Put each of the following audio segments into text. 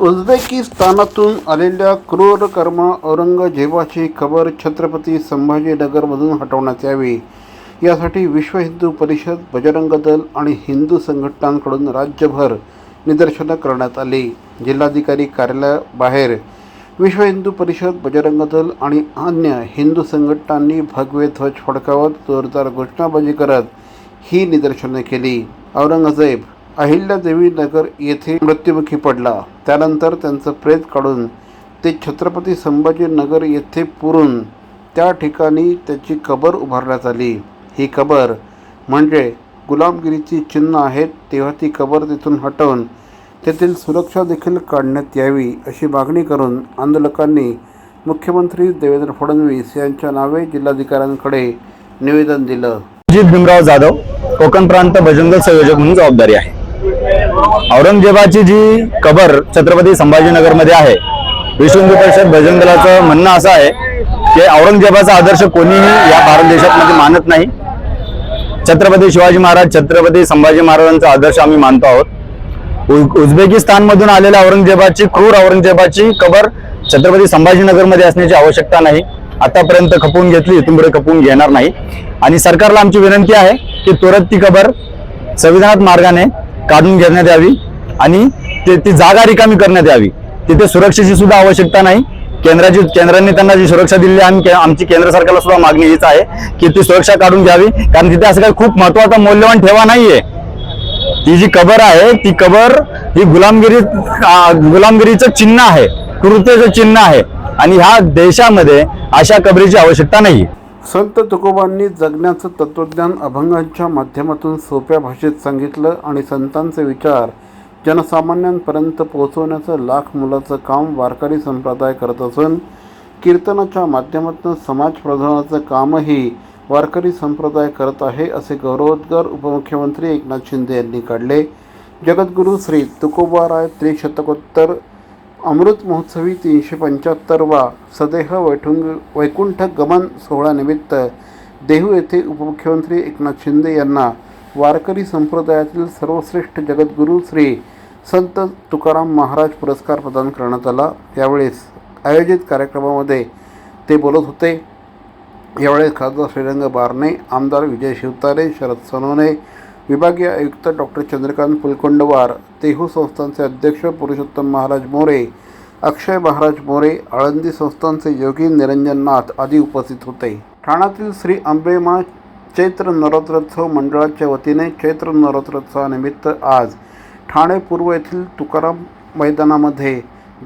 उझबेकिस्तानातून आलेल्या क्रूर कर्म औरंगजेबाची खबर छत्रपती संभाजीनगरमधून हटवण्यात यावी. यासाठी विश्व हिंदू परिषद बजरंग दल आणि हिंदू संघटनांकडून राज्यभर निदर्शनं करण्यात आली. जिल्हाधिकारी कार्यालयाबाहेर विश्व हिंदू परिषद बजरंग दल आणि अन्य हिंदू संघटनांनी भगवे ध्वज फडकावत जोरदार घोषणाबाजी करत ही निदर्शनं केली. औरंगजेब अहिल्यादेवी नगर येथे मृत्युमुखी पडला. त्यानंतर त्यांचं प्रेत काढून ते छत्रपती संभाजीनगर येथे पुरून त्या ठिकाणी त्याची कबर उभारण्यात आली. ही कबर म्हणजे गुलामगिरीची चिन्ह आहेत तेव्हा ती कबर तिथून हटवून तेथील सुरक्षा देखील काढण्यात यावी अशी मागणी करून आंदोलकांनी मुख्यमंत्री देवेंद्र फडणवीस यांच्या नावे जिल्हाधिकाऱ्यांकडे निवेदन दिलं. अजित भीमराव जाधव कोकण प्रांत भजनगल संयोजक म्हणून जबाबदारी आहे. औरंगजेबाची जी कबर छत्रपती संभाजीनगरमध्ये आहे विश्व हिंदू परिषद भजन दलाचं म्हणणं असं आहे की औरंगजेबाचा आदर्श कोणीही या भारत देशात मानत नाही. छत्रपती शिवाजी महाराज छत्रपती संभाजी महाराजांचा आदर्श आम्ही मानतो आहोत. उझबेकिस्तानमधून आलेल्या औरंगजेबाची क्रूर औरंगजेबाची कबर छत्रपती संभाजीनगरमध्ये असण्याची आवश्यकता नाही. आतापर्यंत खपवून घेतली इथून पुढे खपवून घेणार नाही. आणि सरकारला आमची विनंती आहे की तुरंत ती कबर संविधानात मार्गाने काढून घेण्यात यावी आणि ते ती जागा रिकामी करण्यात यावी. तिथे सुरक्षेची सुद्धा आवश्यकता नाही. केंद्राची केंद्राने त्यांना जी सुरक्षा दिली आहे आम्ही आमची केंद्र सरकारला सुद्धा मागणी हीच आहे की ती सुरक्षा काढून घ्यावी. कारण तिथे असं काही खूप महत्त्वाचा मौल्यवान ठेवा नाहीये. ती जी कबर आहे ती कबर ही गुलामगिरी गुलामगिरीचं चिन्ह आहे. कृतेचं चिन्ह आहे. आणि ह्या देशामध्ये अशा कबरीची आवश्यकता नाही संत तुकोबांनी जगण्याचं तत्त्वज्ञान अभंगांच्या माध्यमातून सोप्या भाषेत सांगितलं आणि संतांचे विचार जनसामान्यांपर्यंत पोहोचवण्याचं लाख मुलाचं काम वारकरी संप्रदाय करत असून कीर्तनाच्या माध्यमातून समाज कामही वारकरी संप्रदाय करत आहे असे गौरवोद्गार उपमुख्यमंत्री एकनाथ शिंदे यांनी काढले. जगद्गुरू श्री तुकोबाराय त्रिशतकोत्तर अमृत महोत्सवी तीनशे पंच्याहत्तरवा सदेह वैठुंग वैकुंठ गमन सोहळ्यानिमित्त देहू येथे उपमुख्यमंत्री एकनाथ शिंदे यांना वारकरी संप्रदायातील सर्वश्रेष्ठ जगद्गुरू श्री संत तुकाराम महाराज पुरस्कार प्रदान करण्यात आला. यावेळेस आयोजित कार्यक्रमामध्ये ते बोलत होते. यावेळेस खासदार श्रीरंग बारणे आमदार विजय शिवतारे शरद सोनवणे विभागीय आयुक्त डॉक्टर चंद्रकांत कुलकोंडवार तेहू संस्थांचे अध्यक्ष पुरुषोत्तम महाराज मोरे अक्षय महाराज मोरे आळंदी संस्थांचे योगी निरंजन नाथ आदी उपस्थित होते. ठाण्यातील श्री अंबेमा चैत्र नवरात्रोत्सव मंडळाच्या वतीने चैत्र नवरात्रोत्सवानिमित्त आज ठाणे पूर्व येथील तुकाराम मैदानामध्ये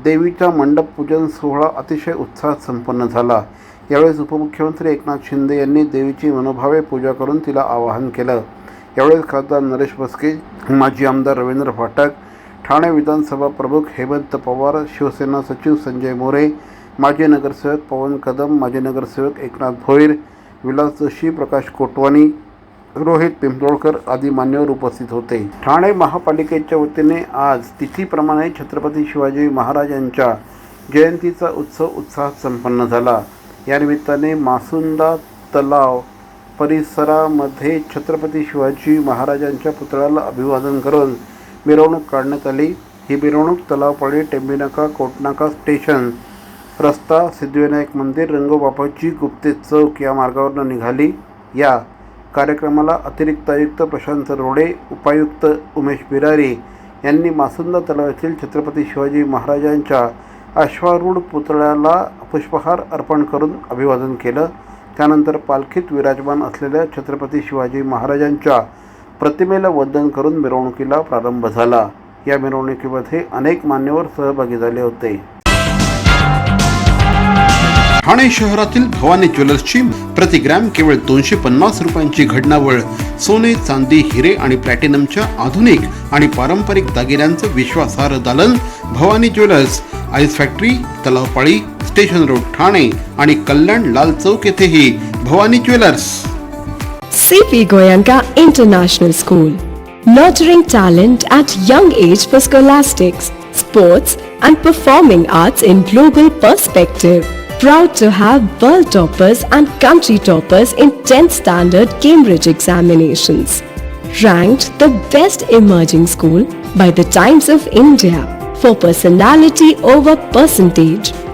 देवीचा मंडप पूजन सोहळा अतिशय उत्साहात संपन्न झाला. यावेळेस उपमुख्यमंत्री एकनाथ शिंदे यांनी देवीची मनोभावे पूजा करून तिला आवाहन केलं. यावेळेस खासदार नरेश बस्के माजी आमदार रवींद्र फाटक ठाणे विधानसभा प्रमुख हेमंत पवार शिवसेना सचिव संजय मोरे माजी नगरसेवक पवन कदम माजी नगरसेवक एकनाथ भोईर विलास जोशी प्रकाश कोटवानी रोहित पिंपळकर आदी मान्यवर उपस्थित होते. ठाणे महापालिकेच्या वतीने आज तिथीप्रमाणे छत्रपती शिवाजी महाराज यांच्या जयंतीचा उत्सव उत्साहात संपन्न झाला. या निमित्ताने मासुंदा तलाव परिसरामध्ये छत्रपती शिवाजी महाराजांच्या पुतळ्याला अभिवादन करून मिरवणूक काढण्यात आली. ही मिरवणूक तलावपाळी टेंबीनाका कोटनाका स्टेशन रस्ता सिद्धिविनायक मंदिर रंगोबापाची गुप्ते चौक या मार्गावरून निघाली. या कार्यक्रमाला अतिरिक्त आयुक्त प्रशांत रोडे उपायुक्त उमेश बिरारी यांनी मासुंदा तलावातील छत्रपती शिवाजी महाराजांच्या अश्वारूढ पुतळ्याला पुष्पहार अर्पण करून अभिवादन केलं. त्यानंतर पालखीत विराजमान असलेल्या छत्रपती शिवाजी महाराजांच्या प्रतिमेला वंदन करून मिरवणुकीला प्रारंभ झाला. या मिरवणुकीमध्ये अनेक मान्यवर सहभागी झाले होते. ठाणे शहरातील भवानी ज्वेलर्सची प्रति ग्रॅम केवळ दोनशे पन्नास रुपयांची घडणावळ सोने चांदी हिरे आणि प्लॅटिनमच्या आधुनिक आणि पारंपरिक दागिन्यांचं विश्वासार्ह दालन Bhavani jewellers ice factory Talavpali station road Thane आणि कल्याण लाल चौक येथेही Bhavani jewellers CP Goyanka International School. Nurturing talent at young age for scholastics, sports, and performing arts in global perspective. Proud to have world toppers and country toppers in 10th standard Cambridge examinations. Ranked the best emerging school by the Times of India for personality over percentage.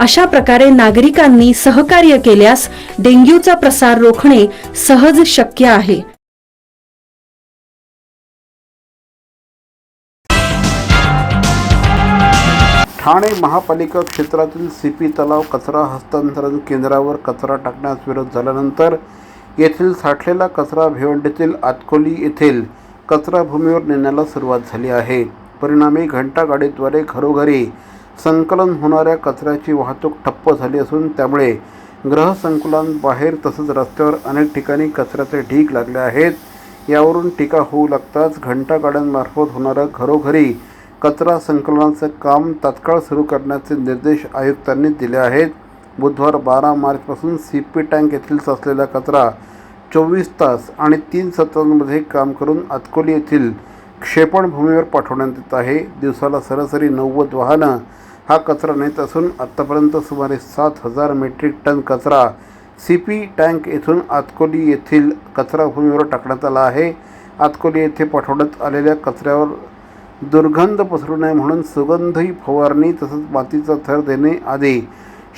अशा प्रकारे नागरिकांनी सहकार्य केल्यास डेंग्यूचा प्रसार रोखणे सहज शक्य आहे. ठाणे महापालिका क्षेत्रातील सीपी तलाव कचरा हस्तांतरण केंद्रावर कचरा टाकण्यास विरोध झाल्यानंतर येथील साठलेला कचरा भिवंडीतील आतकोली येथील कचराभूमीवर नेण्याला सुरुवात झाली आहे. परिणामी घंटागाडीद्वारे घरोघरी संकलन होणाऱ्या कचऱ्याची वाहतूक ठप्प झाली असून त्यामुळे गृहसंकुलांबाहेर तसंच रस्त्यावर अनेक ठिकाणी कचऱ्याचे ढीग लागले आहेत. यावरून टीका होऊ लागताच घंटागाड्यांमार्फत होणारं घरोघरी कचरा संकलनाचं काम तात्काळ सुरू करण्याचे निर्देश आयुक्तांनी दिले आहेत. बुधवार बारा मार्चपासून सी पी टँक येथील साचलेला कचरा चोवीस तास आणि तीन सत्रांमध्ये काम करून अतकोली येथील क्षेपणभूमीवर पाठवण्यात येत आहे. दिवसाला सरासरी नव्वद वाहनं हा कचरा नेत असून आत्तापर्यंत सुमारे सात हजार मेट्रिक टन कचरा सी पी टँक येथून आतकोली येथील कचरा भूमीवर टाकण्यात आला आहे. आतकोली येथे पाठवण्यात आलेल्या कचऱ्यावर दुर्गंध पसरू नये म्हणून सुगंधी फवारणी तसंच मातीचा थर देणे आदी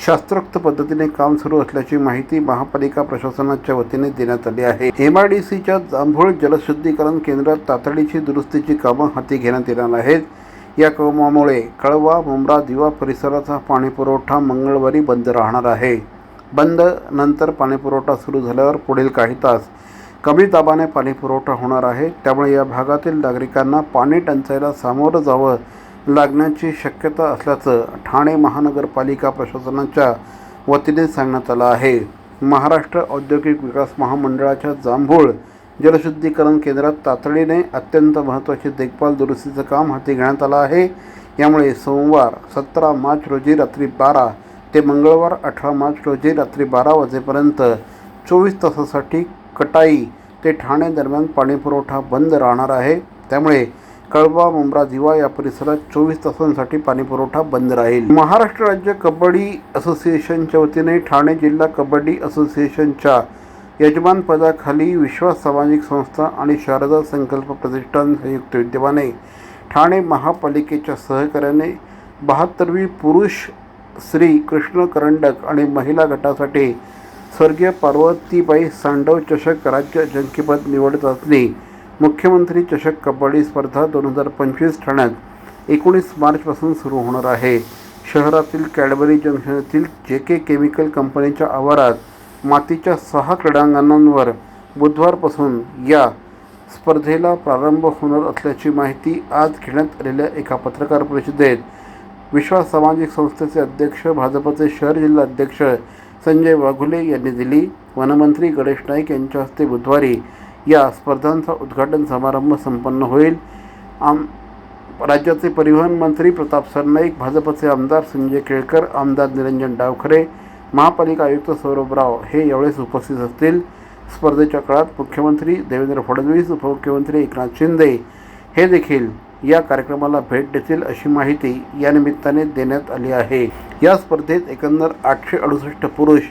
शास्त्रोक्त पद्धतीने काम सुरू असल्याची माहिती महापालिका प्रशासनाच्या वतीने देण्यात आली आहे. एम आय डी सीच्या जांभूळ जलशुद्धीकरण केंद्रात तातडीची दुरुस्तीची कामं हाती घेण्यात येणार आहेत. या क्रमामुळे कळवा मुंब्रा दिवा परिसराचा पाणीपुरवठा मंगळवारी बंद राहणार आहे. बंद नंतर पाणीपुरवठा सुरू झाल्यावर पुढील काही तास कमी दाबाने पाणीपुरवठा होणार आहे. त्यामुळे या भागातील नागरिकांना पाणी टंचाईला सामोरं जावं लागण्याची शक्यता असल्याचं ठाणे महानगरपालिका प्रशासनाच्या वतीने सांगण्यात आलं आहे. महाराष्ट्र औद्योगिक विकास महामंडळाच्या जांभूळ जलशुद्धीकरण केंद्रात तातडीने अत्यंत महत्त्वाचे देखभाल दुरुस्तीचं काम हाती घेण्यात आलं आहे. यामुळे सोमवार सतरा मार्च रोजी रात्री बारा ते मंगळवार अठरा मार्च रोजी रात्री बारा वाजेपर्यंत चोवीस तासासाठी कटाई ते ठाणे दरम्यान पाणीपुरवठा बंद राहणार आहे. त्यामुळे कळवा मुंब्रा दिवा या परिसरात चोवीस तासांसाठी पाणीपुरवठा बंद राहील. महाराष्ट्र राज्य कबड्डी असोसिएशनच्या वतीने ठाणे जिल्हा कबड्डी असोसिएशनच्या यजमानपदाखाली विश्वास सामाजिक संस्था आणि शारदा संकल्प प्रतिष्ठान संयुक्त विद्यमाने ठाणे महापालिकेच्या सहकार्याने बहात्तरवी पुरुष श्री कृष्ण करंडक आणि महिला गटासाठी स्वर्गीय पार्वतीबाई सांडव चषक राज्य अजिंक्यपद निवड चाचणी मुख्यमंत्री चषक कबड्डी स्पर्धा दोन हजार पंचवीस ठाण्यात एकोणीस मार्चपासून सुरू होणार आहे. शहरातील कॅडबरी जंक्शन येथील जे के केमिकल कंपनीच्या आवारात मातीच्या सहा क्रीडांगणांवर बुधवारपासून या स्पर्धेला प्रारंभ होणार असल्याची माहिती आज घेण्यात आलेल्या एका पत्रकार परिषदेत विश्वास सामाजिक संस्थेचे अध्यक्ष भाजपचे शहर जिल्हा अध्यक्ष संजय वाघुले यांनी दिली. वनमंत्री गणेश नाईक यांच्या हस्ते बुधवारी या स्पर्धांचा उद्घाटन समारंभ संपन्न होईल. आम राज्याचे परिवहन मंत्री प्रताप सरनाईक भाजपचे आमदार संजय केळकर आमदार निरंजन डावखरे महापालिका आयुक्त सौरभ राव हे यावेळेस उपस्थित असतील. स्पर्धेच्या काळात मुख्यमंत्री देवेंद्र फडणवीस उपमुख्यमंत्री एकनाथ शिंदे हे देखील या कार्यक्रमाला भेट देतील अशी माहिती या निमित्ताने देण्यात आली आहे. या स्पर्धेत एकंदर आठशे अडुसष्ट पुरुष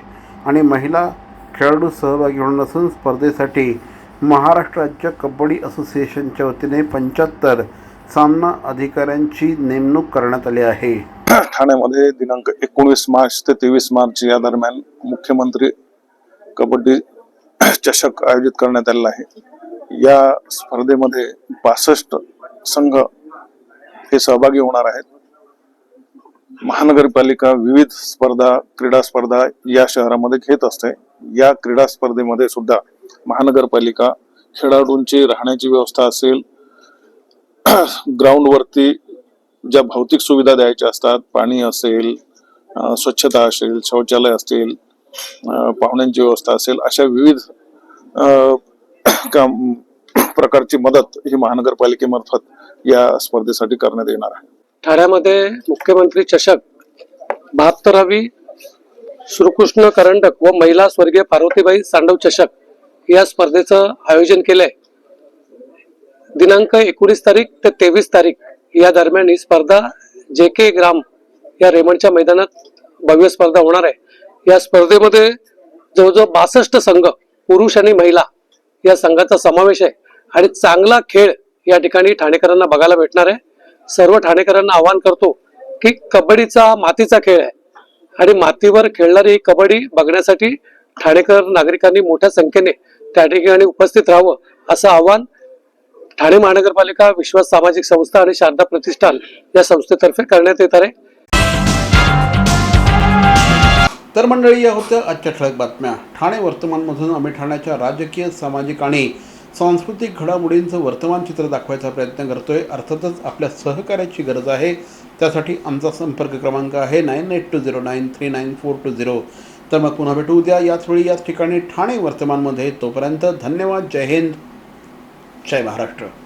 आणि महिला खेळाडू सहभागी होणार असून स्पर्धेसाठी महाराष्ट्र राज्य कबड्डी असोसिएशनच्या वतीने पंच्याहत्तर सामना अधिकाऱ्यांची नेमणूक करण्यात आली आहे. ठाण्यामध्ये दिनांक एकोणीस मार्च ते तेवीस मार्च या दरम्यान मुख्यमंत्री कबड्डी चषक आयोजित करण्यात आलेला आहे. या स्पर्धेमध्ये बासष्ट संघ हे सहभागी होणार आहेत. महानगरपालिका विविध स्पर्धा क्रीडा स्पर्धा या शहरामध्ये घेत असते. या क्रीडा स्पर्धेमध्ये सुद्धा महानगरपालिका खेळाडूंची राहण्याची व्यवस्था असेल ग्राउंडवरती ज्या भौतिक सुविधा द्यायच्या असतात पाणी असेल स्वच्छता असेल शौचालय असतील पाहुण्यांची व्यवस्था असेल अशा विविध काम प्रकारची मदत ही महानगरपालिकेमार्फत या स्पर्धेसाठी करण्यात येणार आहे. ठाण्यामध्ये मुख्यमंत्री चषक बहात्तरावी श्रीकृष्ण करंडक व महिला स्वर्गीय पार्वतीबाई सांडव चषक या स्पर्धेचं आयोजन केलंय. दिनांक एकोणीस तारीख ते तेवीस तारीख. या दरम्यान ही स्पर्धा जे के ग्राम या रेमंडच्या मैदानात भव्य स्पर्धा होणार आहे. या स्पर्धेमध्ये जवळजवळ बासष्ट संघ पुरुष आणि महिला या संघाचा समावेश आहे आणि चांगला खेळ या ठिकाणी ठाणेकरांना बघायला भेटणार आहे. सर्व ठाणेकरांना आवाहन करतो की कबड्डीचा मातीचा खेळ आहे आणि मातीवर खेळणारी ही कबड्डी बघण्यासाठी ठाणेकर नागरिकांनी मोठ्या संख्येने त्या ठिकाणी उपस्थित राहावं असं आव्हान ठाणे महानगरपालिका विश्वास सामाजिक संस्था आणि शारदा प्रतिष्ठान या संस्थेतर्फे करण्यात येत आहे. तर मंडळी या होत्या आजच्या ठळक बातम्या. ठाणे वर्तमानमधून आम्ही ठाण्याच्या राजकीय सामाजिक आणि सांस्कृतिक घडामोडींचं वर्तमान चित्र दाखवायचा प्रयत्न करतोय. अर्थातच आपल्या सहकार्याची गरज आहे. त्यासाठी आमचा संपर्क क्रमांक आहे nine eight two zero nine three nine four two zero. तर मग पुन्हा भेटू उद्या. याच वेळी याच ठिकाणी ठाणे वर्तमानमध्ये तोपर्यंत धन्यवाद. जय हिंद. जय महाराष्ट्र.